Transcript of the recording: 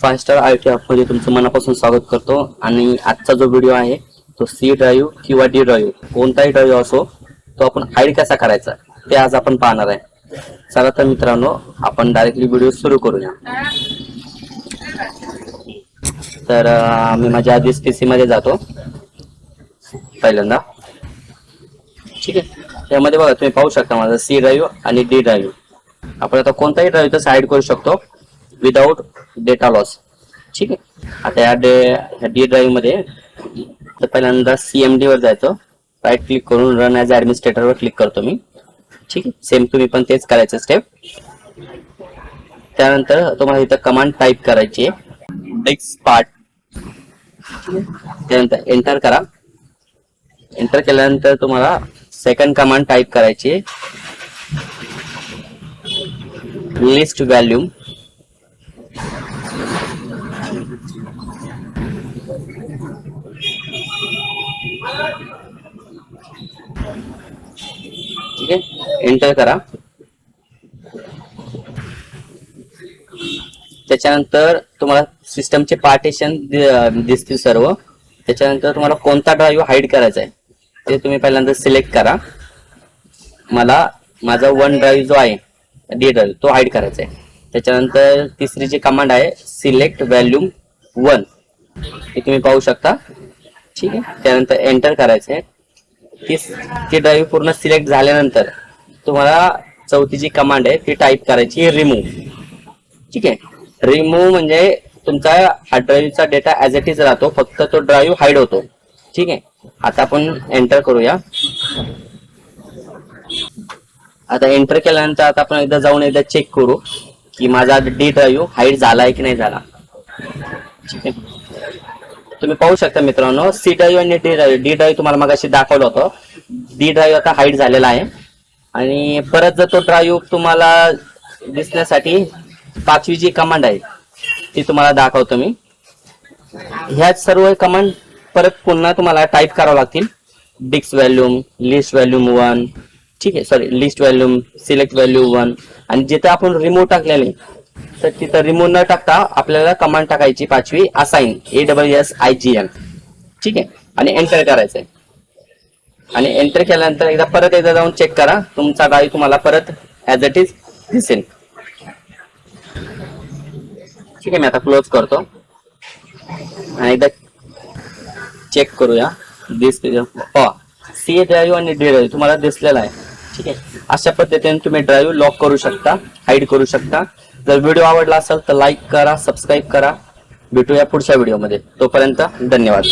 Five star I T मध्ये तुमचं मनापासून स्वागत करतो. आणि आजचा जो व्हिडिओ आहे तो सी ड्राईव्ह किंवा डी ड्राईव्ह कोणताही ड्राईव्ह असो तो आपण हाईड कसा करायचा ते आज आपण पाहणार आहे. चला तर मित्रांनो आपण डायरेक्टली व्हिडिओ सुरू करूया. तर मी माझ्या आधीच पी मध्ये जातो. पहिल्यांदा. ठीक आहे. त्यामध्ये बघा तुम्ही पाहू शकता माझा सी ड्राईव्ह आणि डी ड्राईव्ह आपण आता कोणताही ड्राईव्ह तसं ऍड करू शकतो. विदाऊट डेटा लॉस ठीक आहे. आता या डे डी ड्राईव्हमध्ये तर पहिल्यांदा सीएमडी वर जायचं. राईट क्लिक करून रन ॲज ऍडमिनिस्ट्रेटर वर क्लिक करतो मी. ठीक आहे. सेम तुम्ही पण तेच करायचं स्टेप त्यानंतर तुम्हाला इथं कमांड टाईप करायची आहे. डेस्क पार्ट त्यानंतर एंटर करा. एंटर केल्यानंतर तुम्हाला सेकंड कमांड टाईप करायची लिस्ट व्हॅल्यूम ठीक आहे. एंटर करा. त्याच्यानंतर तुम्हाला सिस्टमचे पार्टिशन दिसतील सर्व. त्याच्यानंतर तुम्हाला कोणता ड्राईव्ह हाईड करायचा आहे ते तुम्ही पहिल्यांदा सिलेक्ट करा. मला माझा वन ड्राईव्ह जो आहे डी ड्राईव्ह तो हाईड करायचा आहे. त्याच्यानंतर तिसरी जी कमांड आहे सिलेक्ट व्हॅल्यूम वन. हे तुम्ही पाहू शकता. ठीक आहे? त्यानंतर एंटर करायचं आहे ती ती ड्राईव्ह पूर्ण सिलेक्ट झाल्यानंतर तुम्हाला चौथी जी कमांड आहे ती टाईप करायची रिमूव्ह ठीक आहे? रिमूव्ह म्हणजे तुमचा हार्ड ड्राईव्हचा डेटा ऍज इट इज राहतो. फक्त तो ड्राईव्ह हाईड होतो. ठीक आहे? आता आपण एंटर करूया. आता एंटर केल्यानंतर आता आपण एकदा जाऊन एकदा चेक करू की माझा डी ड्राईव्ह हाईड झाला आहे की नाही झाला. तुम्ही पाहू शकता मित्रांनो सी ड्राईव्ह आणि डी ड्राईव्ह डी ड्राईव्ह तुम्हाला मगाशी दाखवलं होतं. डी ड्राईव्ह आता हाईट झालेला आहे. आणि परत जर तो ड्राईव्ह तुम्हाला दिसण्यासाठी पाचवी जी कमांड आहे ती तुम्हाला दाखवतो मी. ह्या सर्व कमांड परत पुन्हा तुम्हाला टाईप करावं लागतील. डिक्स व्हॅल्यूम लिस्ट व्हॅल्यूम वन ठीक आहे sorry list volume select value one आणि जिथे आपण रिमूव्ह टाकलेले तर तिथं रिमूव्ह न टाकता आपल्याला कमांड टाकायची पाचवी assign A double S I G N ठीक आहे? आणि एंटर करायचंय. आणि एंटर केल्यानंतर एकदा परत एकदा जाऊन चेक करा. तुमचा ड्राईव्ह तुम्हाला परत ऍज इट इज दिसेल. ठीक आहे मी आता क्लोज करतो. आणि एकदा चेक करूया. दिस सी ड्राईव्ह आणि डी ड्राईव्ह तुम्हाला दिसलेला आहे. ठीक आहे? अशा पद्धतीने तुम्ही ड्राईव्ह लॉक करू शकता हाईड करू शकता. जर व्हिडिओ आवडला असेल तर लाईक करा सबस्क्राईब करा. भेटूया पुढच्या व्हिडिओमध्ये तोपर्यंत धन्यवाद.